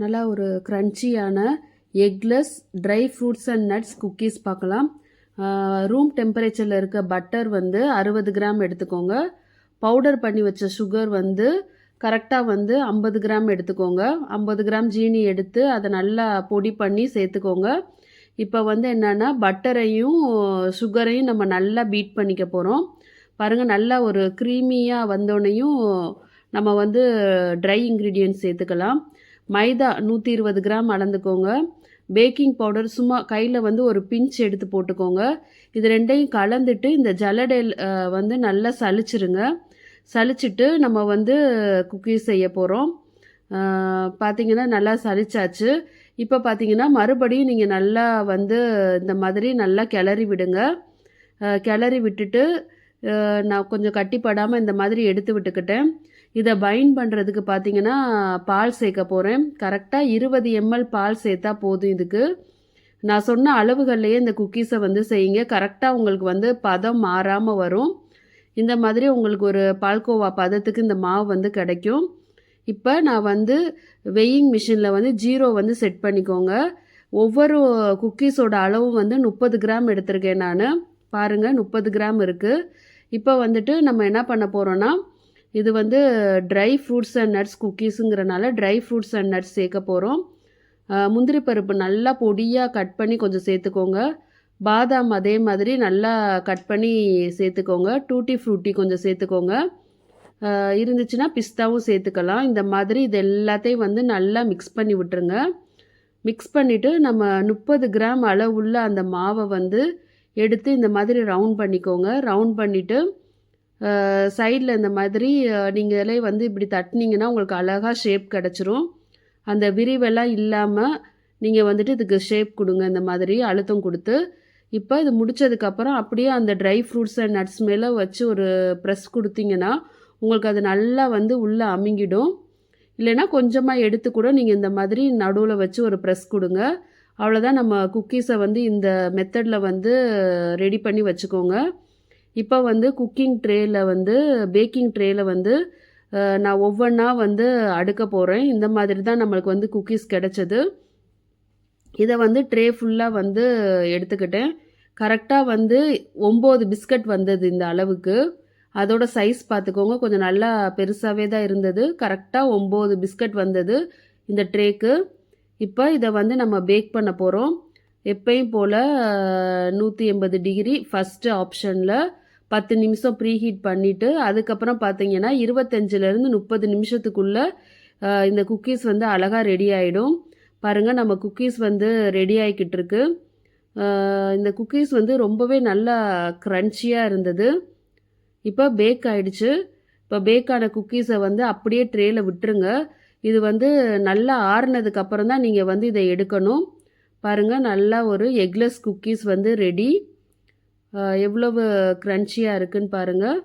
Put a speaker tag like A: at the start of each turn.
A: நல்லா ஒரு க்ரன்ச்சியான eggless dry fruits and nuts cookies பார்க்கலாம். ரூம் டெம்பரேச்சரில் இருக்க பட்டர் வந்து அறுபது கிராம் எடுத்துக்கோங்க. பவுடர் பண்ணி வச்ச சுகர் வந்து கரெக்டாக வந்து ஐம்பது கிராம் எடுத்துக்கோங்க. ஐம்பது கிராம் ஜீனி எடுத்து அதை நல்லா பொடி பண்ணி சேர்த்துக்கோங்க. இப்போ வந்து என்னென்னா பட்டரையும் சுகரையும் நம்ம நல்லா பீட் பண்ணிக்க போகிறோம் பாருங்கள் நல்லா ஒரு க்ரீமியாக வந்தோடனையும் நம்ம வந்து ட்ரை இன்க்ரீடியன்ட்ஸ் சேர்த்துக்கலாம். மைதா நூற்றி இருபது கிராம் அளந்துக்கோங்க. பேக்கிங் பவுடர் சும்மா கையில் வந்து ஒரு பிஞ்ச் எடுத்து போட்டுக்கோங்க. இது ரெண்டையும் கலந்துட்டு இந்த ஜலடேல் வந்து நல்லா சலிச்சிருங்க சலிச்சிட்டு நம்ம வந்து குக்கீஸ் செய்ய போகிறோம் பார்த்தீங்கன்னா நல்லா சலிச்சாச்சு இப்போ பார்த்தீங்கன்னா மறுபடியும் நீங்கள் நல்லா வந்து இந்த மாதிரி நல்லா கிளறி விடுங்க. கிளறி விட்டுட்டு நான் கொஞ்சம் கட்டிப்படாமல் இந்த மாதிரி எடுத்து விட்டுக்கிட்டேன். இதை பைண்ட் பண்ணுறதுக்கு பார்த்தீங்கன்னா பால் சேர்க்க போகிறேன் கரெக்டாக இருபது எம்எல் பால் சேர்த்தா போதும் இதுக்கு. நான் சொன்ன அளவுகள்லையே இந்த குக்கீஸை வந்து செய்யுங்க. கரெக்டாக உங்களுக்கு வந்து பதம் மாறாமல் வரும். இந்த மாதிரி உங்களுக்கு ஒரு பால்கோவா பதத்துக்கு இந்த மாவு வந்து கிடைக்கும். இப்போ நான் வந்து வெயிங் மிஷினில் வந்து ஜீரோ வந்து செட் பண்ணிக்கோங்க. ஒவ்வொரு குக்கீஸோட அளவும் வந்து முப்பது கிராம் எடுத்திருக்கேன் நான். பாருங்கள் முப்பது கிராம் இருக்குது இப்போ வந்துட்டு நம்ம என்ன பண்ண போகிறோன்னா இது வந்து ட்ரை ஃப்ரூட்ஸ் அண்ட் நட்ஸ் குக்கீஸுங்கிறனால ட்ரை ஃப்ரூட்ஸ் அண்ட் நட்ஸ் சேர்க்க போகிறோம் முந்திரி பருப்பு நல்லா பொடியாக கட் பண்ணி கொஞ்சம் சேர்த்துக்கோங்க. பாதாம் அதே மாதிரி நல்லா கட் பண்ணி சேர்த்துக்கோங்க. டூட்டி ஃப்ரூட்டி கொஞ்சம் சேர்த்துக்கோங்க. இருந்துச்சுன்னா பிஸ்தாவும் சேர்த்துக்கலாம். இந்த மாதிரி இது எல்லாத்தையும் வந்து நல்லா மிக்ஸ் பண்ணி விட்டுருங்க. மிக்ஸ் பண்ணிவிட்டு நம்ம முப்பது கிராம் அளவுள்ள அந்த மாவை வந்து எடுத்து இந்த மாதிரி ரவுண்ட் பண்ணிக்கோங்க. ரவுண்ட் பண்ணிவிட்டு சைடில் இந்த மாதிரி நீங்களே வந்து இப்படி தட்டினீங்கன்னா உங்களுக்கு அழகாக ஷேப் கிடச்சிரும். அந்த விரிவெல்லாம் இல்லாமல் நீங்கள் வந்துட்டு இதுக்கு ஷேப் கொடுங்க இந்த மாதிரி அழுத்தம் கொடுத்து. இப்போ இது முடிச்சதுக்கப்புறம் அப்படியே அந்த ட்ரை ஃப்ரூட்ஸ் அண்ட் நட்ஸ் மேலே வச்சு ஒரு ப்ரெஸ் கொடுத்தீங்கன்னா உங்களுக்கு அது நல்லா வந்து உள்ளே அமுங்கிடும். இல்லைன்னா கொஞ்சமாக எடுத்து கூட நீங்கள் இந்த மாதிரி நடுவில் வச்சு ஒரு ப்ரெஸ் கொடுங்க. அவ்வளோதான் நம்ம குக்கீஸை வந்து இந்த மெத்தடில் வந்து ரெடி பண்ணி வச்சுக்கோங்க. இப்போ வந்து குக்கிங் ட்ரேயில் வந்து பேக்கிங் ட்ரேயில் வந்து நான் ஒவ்வொன்றா வந்து அடுக்க போகிறேன் இந்த மாதிரி தான் நம்மளுக்கு வந்து குக்கீஸ் கிடச்சிது. இதை வந்து ட்ரே ஃபுல்லாக வந்து எடுத்துக்கிட்டேன். கரெக்டாக வந்து ஒம்பது பிஸ்கட் வந்தது இந்த அளவுக்கு. அதோட சைஸ் பார்த்துக்கோங்க. கொஞ்சம் நல்லா பெருசாகவே தான் இருந்தது. கரெக்டாக ஒம்பது பிஸ்கட் வந்தது இந்த ட்ரேக்கு இப்போ இதை வந்து நம்ம பேக் பண்ண போகிறோம் எப்பயும் போல் நூற்றி எண்பது டிகிரி ஃபஸ்ட்டு ஆப்ஷனில் பத்து நிமிஷம் ப்ரீஹீட் பண்ணிவிட்டு அதுக்கப்புறம் பார்த்தீங்கன்னா இருபத்தஞ்சிலேருந்து முப்பது நிமிஷத்துக்குள்ளே இந்த குக்கீஸ் வந்து அழகாக ரெடி ஆகிடும் பாருங்கள் நம்ம குக்கீஸ் வந்து ரெடி ஆகிக்கிட்டு இருக்கு. இந்த குக்கீஸ் வந்து ரொம்பவே நல்லா க்ரன்ச்சியாக இருந்தது. இப்போ பேக் ஆகிடுச்சு இப்போ பேக்கான குக்கீஸை வந்து அப்படியே ட்ரேயில் விட்டுருங்க. இது வந்து நல்லா ஆறுனதுக்கப்புறம் தான் நீங்கள் வந்து இதை எடுக்கணும். பாருங்கள் நல்லா ஒரு எக்லெஸ் குக்கீஸ் வந்து ரெடி எவ்வளவு க்ரன்ச்சியாக இருக்குன்னு பாருங்கள்